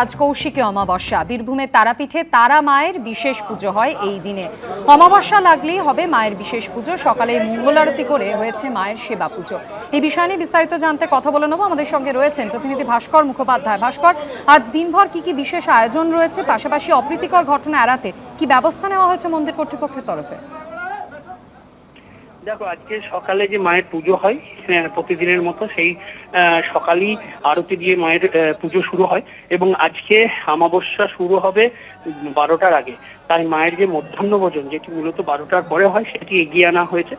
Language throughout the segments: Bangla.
আজ কৌশিকী অমাবস্যা। বীরভূমে তারাপীঠে তারা মায়ের বিশেষ পুজো হয় এই দিনে। অমাবস্যা লাগলেই হবে মায়ের বিশেষ পুজো। সকালে মঙ্গল আরতি করে হয়েছে মায়ের সেবা পুজো। এই বিষয় নিয়ে বিস্তারিত জানতে কথা বলে নেব। আমাদের সঙ্গে রয়েছেন প্রতিনিধি ভাস্কর মুখোপাধ্যায়। ভাস্কর, আজ দিনভর কি কি বিশেষ আয়োজন রয়েছে? পাশাপাশি অপ্রীতিকর ঘটনা এড়াতে কি ব্যবস্থা নেওয়া হয়েছে মন্দির কর্তৃপক্ষের তরফে? দেখো আজকে সকালে যে মায়ের পুজো হয় আহ, প্রতিদিনের মতো সেই সকালেই আরতি দিয়ে মায়ের পুজো শুরু হয় এবং আজকে অমাবস্যা শুরু হবে বারোটার আগে। তাই মায়ের যে মধ্যাহ্ন ভোজন যেটি মূলত বারোটার পরে হয় সেটি এগিয়ে আনা হয়েছে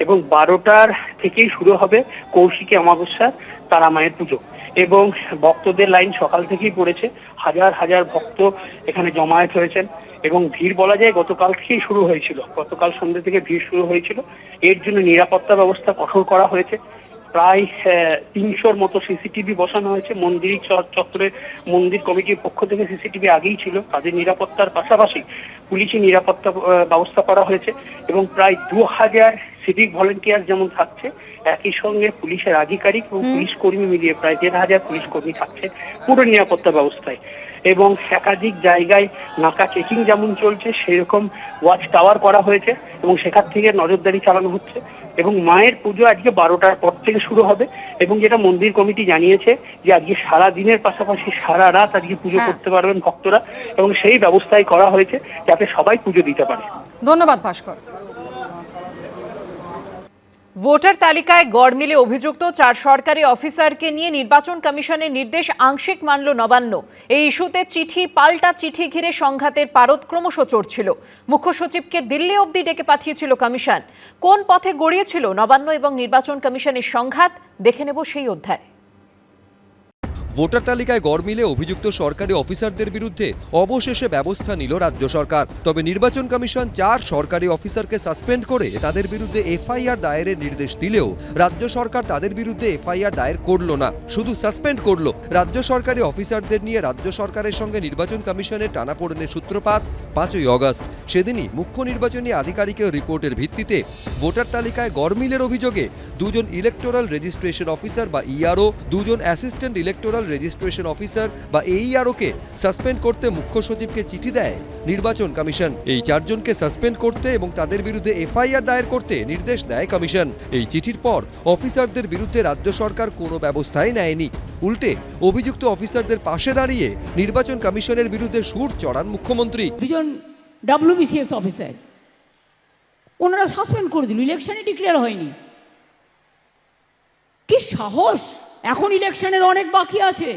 এবং বারোটার থেকেই শুরু হবে কৌশিকী অমাবস্যার তারা মায়ের পুজো। এবং ভক্তদের লাইন সকাল থেকেই পড়েছে। হাজার হাজার ভক্ত এখানে জমায়েত হয়েছেন। এবং ভিড় বলা যায় গতকাল থেকেই শুরু হয়েছিল। গতকাল সন্ধ্যে থেকে ভিড় শুরু হয়েছিল। এর জন্য নিরাপত্তা ব্যবস্থা কঠোর করা হয়েছে। প্রায় তিনশোর মতো সিসিটিভি বসানো হয়েছে। মন্দির চত্বরে মন্দির কমিটির পক্ষ থেকে সিসিটিভি আগেই ছিল। তাদের নিরাপত্তার পাশাপাশি পুলিশি নিরাপত্তা ব্যবস্থা করা হয়েছে এবং প্রায় দু হাজার সিভিক ভলেন্টিয়ার যেমন থাকছে একই সঙ্গে পুলিশের আধিকারিক এবং পুলিশ কর্মী মিলিয়ে প্রায় দেড় হাজার পুলিশ কর্মী থাকছে পুরো নিরাপত্তা ব্যবস্থায়। এবং একাধিক জায়গায় নাকা চেকিং যেমন চলছে সেরকম ওয়াচ টাওয়ার করা হয়েছে এবং সেখান থেকে নজরদারি চালানো হচ্ছে এবং মায়ের পুজো আজকে বারোটার পর থেকে শুরু হবে এবং যেটা মন্দির কমিটি জানিয়েছে যে আজকে সারা দিনের পাশাপাশি সারা রাত আজকে পুজো হ্যাঁ। করতে পারবেন ভক্তরা এবং সেই ব্যবস্থাই করা হয়েছে যাতে সবাই পুজো দিতে পারে ধন্যবাদ ভাস্কর ভোটার তালিকায় গড় মিলে অভিযুক্ত চার সরকারি অফিসারকে নিয়ে নির্বাচন কমিশনের নির্দেশ আংশিক মানল নবান্ন। এই ইস্যুতে চিঠি, পাল্টা চিঠি ঘিরে সংঘাতের পারদ ক্রমশ চড়ছিল। মুখ্য সচিবকে দিল্লি অবধি ডেকে পাঠিয়েছিল কমিশন। কোন পথে গড়িয়েছিল নবান্ন এবং নির্বাচন কমিশনের সংঘাত? দেখে নেব সেই অধ্যায়। ভোটার তালিকায় গড় মিলে অভিযুক্ত সরকারি অফিসারদের বিরুদ্ধে অবশেষে ব্যবস্থা নিল রাজ্য সরকার। তবে নির্বাচন কমিশন চার সরকারি অফিসারকে সাসপেন্ড করে তাদের বিরুদ্ধে এফআইআর দায়েরের নির্দেশ দিলেও রাজ্য সরকার তাদের বিরুদ্ধে এফআইআর দায়ের করল না। শুধু সাসপেন্ড করল। রাজ্য সরকারি অফিসারদের নিয়ে রাজ্য সরকারের সঙ্গে নির্বাচন কমিশনের টানাপোড়েনের সূত্রপাত পাঁচই অগস্ট। সেদিনই মুখ্য নির্বাচনী আধিকারিকের রিপোর্টের ভিত্তিতে ভোটার তালিকায় গড়মিলের অভিযোগে দুজন ইলেকটোরাল রেজিস্ট্রেশন অফিসার বা ইআরও দুজন অ্যাসিস্ট্যান্ট ইলেকটোরাল রেজিস্ট্রেশন অফিসার বা এইআরওকে সাসপেন্ড করতে মুখ্য সচিবকে চিঠি দেয় নির্বাচন কমিশন। এই চারজনকে সাসপেন্ড করতে এবং তাদের বিরুদ্ধে এফআইআর দায়ের করতে নির্দেশ দেয় কমিশন। এই চিঠির পর অফিসারদের বিরুদ্ধে রাজ্য সরকার কোনো ব্যবস্থাই নেয়নি। উল্টে অভিযুক্ত অফিসারদের পাশে দাঁড়িয়ে নির্বাচন কমিশনের বিরুদ্ধে সুর চড়ান মুখ্যমন্ত্রী। দুজন ডাব্লিউবিসিএস অফিসার ওনারা সাসপেন্ড করে দিল ইলেকশনে ডিক্লেয়ার হয়নি। কি সাহস! এখন ইলেকশনের অনেক বাকি আছে।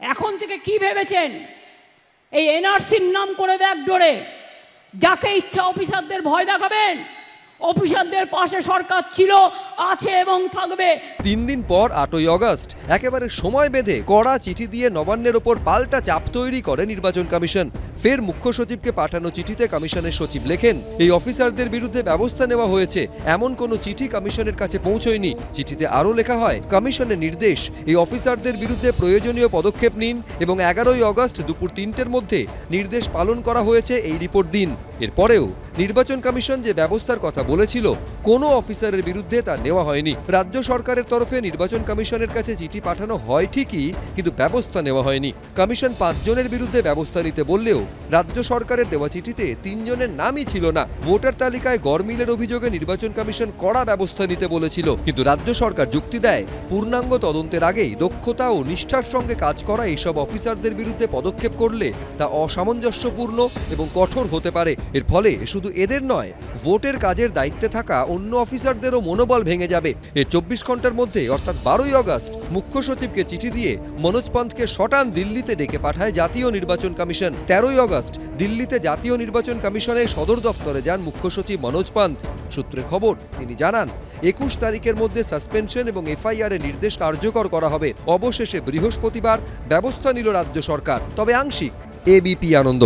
এখন থেকে কি ভেবেছেন? এই এনআরসির নাম করে ব্যাগ ডোরে। যাকে ইচ্ছা অফিসারদের ভয় দেখাবেন। অফিসারদের পাশে সরকার ছিল, আছে এবং থাকবে। তিন দিন পর আটই অগস্ট, একেবারে সময় বেঁধে কড়া চিঠি দিয়ে নবান্নের ওপর পাল্টা চাপ তৈরি করে নির্বাচন কমিশন। ফের মুখ্য সচিবকে পাঠানো চিঠিতে কমিশনের সচিব লেখেন, এই অফিসারদের বিরুদ্ধে ব্যবস্থা নেওয়া হয়েছে। এমন কোনো চিঠি কমিশনের কাছে পৌঁছয়নি। চিঠিতে আরও লেখা হয়, কমিশনের নির্দেশ, এই অফিসারদের বিরুদ্ধে প্রয়োজনীয় পদক্ষেপ নিন এবং এগারোই অগস্ট দুপুর তিনটের মধ্যে নির্দেশ পালন করা হয়েছে এই রিপোর্ট দিন। এরপরেও নির্বাচন কমিশন যে ব্যবস্থার কথা বলেছিল, কোনো অফিসারের বিরুদ্ধে তা নেওয়া হয়নি। রাজ্য সরকারের তরফে নির্বাচন কমিশনের কাছে চিঠি পাঠানো হয় ঠিকই, কিন্তু ব্যবস্থা নেওয়া হয়নি। কমিশন পাঁচজনের বিরুদ্ধে ব্যবস্থা নিতে বললেও রাজ্য সরকারের দেওয়া চিঠিতে তিনজনের নামই ছিল না। ভোটার তালিকায় গড়মিলের অভিযোগে নির্বাচন কমিশন কড়া ব্যবস্থা নিতে বলেছিল। কিন্তু রাজ্য সরকার যুক্তি দেয়, পূর্ণাঙ্গ তদন্তের আগেই দক্ষতা ও নিষ্ঠার সঙ্গে কাজ করা এইসব অফিসারদের বিরুদ্ধে পদক্ষেপ করলে তা অসামঞ্জস্যপূর্ণ এবং কঠোর হতে পারে। এর ফলে শুধু এদের নয়, ভোটের কাজের দায়িত্বে থাকা অন্য অফিসারদেরও মনোবল ভেঙে যাবে। এর চব্বিশ ঘণ্টার মধ্যে, অর্থাৎ বারোই অগস্ট, মুখ্য সচিবকে চিঠি দিয়ে মনোজ পন্থকে শটান দিল্লিতে ডেকে পাঠায় জাতীয় নির্বাচন কমিশন। তেরোই অগস্ট দিল্লিতে জাতীয় নির্বাচন কমিশনের সদর দফতরে যান মুখ্য সচিব মনোজ পান্ত। সূত্রে খবর, তিনি জানান, একুশ তারিখের মধ্যে সাসপেনশন এবং এফআইআর এর নির্দেশ কার্যকর করা হবে। অবশেষে বৃহস্পতিবার ব্যবস্থা নিল রাজ্য সরকার। তবে আংশিক, এবিপি আনন্দ।